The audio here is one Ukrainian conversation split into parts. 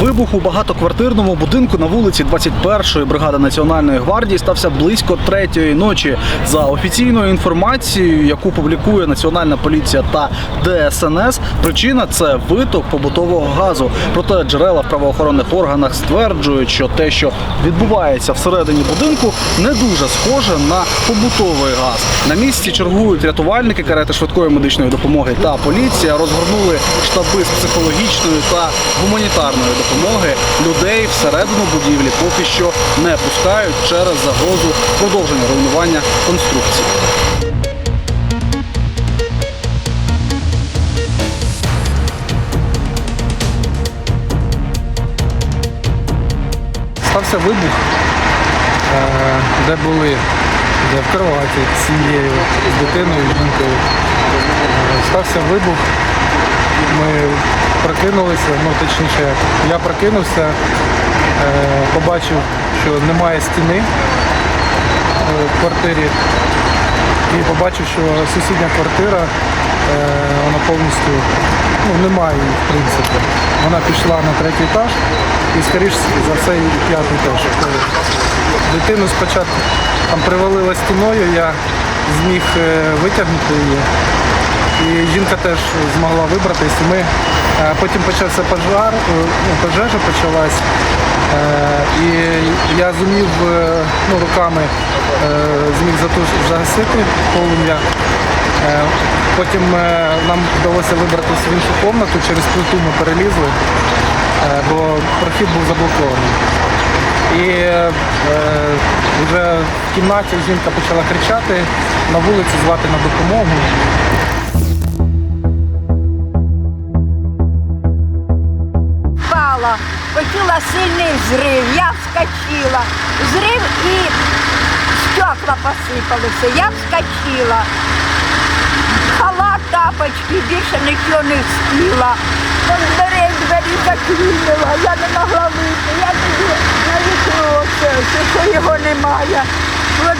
Вибух у багатоквартирному будинку на вулиці 21-ї бригади Національної гвардії стався близько третьої ночі. За офіційною інформацією, яку публікує Національна поліція та ДСНС, причина це виток побутового газу. Проте джерела в правоохоронних органах стверджують, що те, що відбувається всередині будинку, не дуже схоже на побутовий газ. На місці чергують рятувальники, карети швидкої медичної допомоги та поліція розгорнули штаби з психологічної та гуманітарної допомоги. Людей всередину будівлі поки що не пускають через загрозу продовження руйнування конструкції. Стався вибух, е, де були де в кроваті з сім'єю, з дитиною, жінкою. Е, Стався вибух. Ми прокинулися, ну точніше, я прокинувся, е, побачив, що немає стіни е, в квартирі. І побачив, що сусідня квартира, е, вона повністю ну, немає її, в принципі. Вона пішла на третій етаж і, скоріш за все, і п'ятий теж. Дитину спочатку там привалила стіною, я зміг витягнути її. І жінка теж змогла вибратись. Ми, е, потім почався пожар, е, ну, пожежа почалась. Е, І я зумів ну, руками зміг загасити полум'я. Потім нам вдалося вибратися в іншу кімнату, через плиту ми перелізли, бо прохід був заблокований. І е, вже в кімнаті жінка почала кричати, на вулиці звати на допомогу. Почула сильний взрив, я вскочила. Взрив і стекла посипалися. Я вскочила. Халат, тапочки, більше нічого не встигла. Дверей двері заклинила, я не могла вийти. Я тоді на вікно що його немає.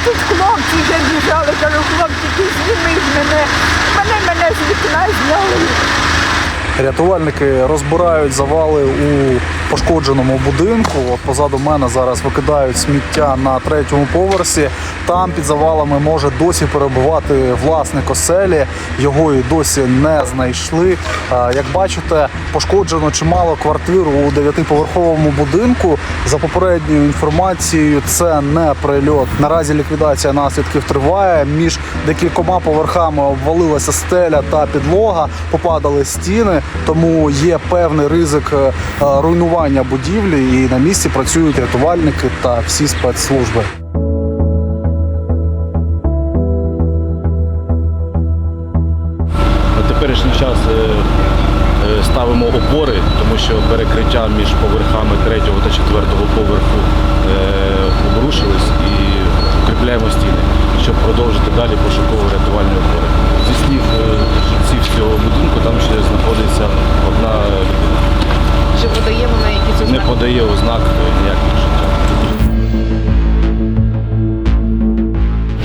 Тут хлопці вже біжали, кажу, хлопці, ти зніміть мене. Мене мене з вікна зняли. Рятувальники розбирають завали у пошкодженому будинку. От позаду мене зараз викидають сміття на третьому поверсі. Там під завалами може досі перебувати власник оселі. Його і досі не знайшли. Як бачите, пошкоджено чимало квартир у дев'ятиповерховому будинку. За попередньою інформацією, це не прильот. Наразі ліквідація наслідків триває. Між декількома поверхами обвалилася стеля та підлога, попадали стіни, тому є певний ризик е, е, руйнування будівлі. І на місці працюють рятувальники та всі спецслужби. На теперішній час е, ставимо опори, тому що перекриття між поверхами третього та четвертого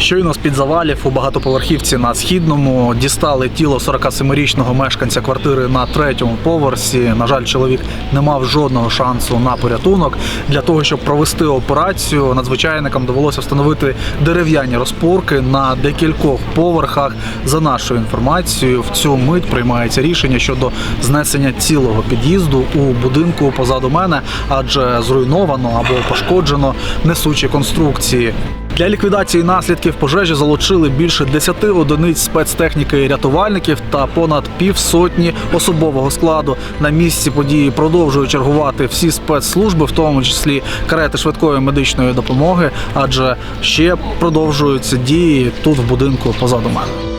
Щойно з-під завалів у багатоповерхівці на східному дістали тіло 47-річного мешканця квартири на третьому поверсі. На жаль, чоловік не мав жодного шансу на порятунок. Для того щоб провести операцію, надзвичайникам довелося встановити дерев'яні розпорки на декількох поверхах. За нашою інформацією, в цю мить приймається рішення щодо знесення цілого під'їзду у будинку позаду мене, адже зруйновано або пошкоджено несучі конструкції. Для ліквідації наслідків пожежі залучили більше 10 одиниць спецтехніки і рятувальників та понад півсотні особового складу. На місці події продовжують чергувати всі спецслужби, в тому числі карети швидкої медичної допомоги, адже ще продовжуються дії тут в будинку позаду мене.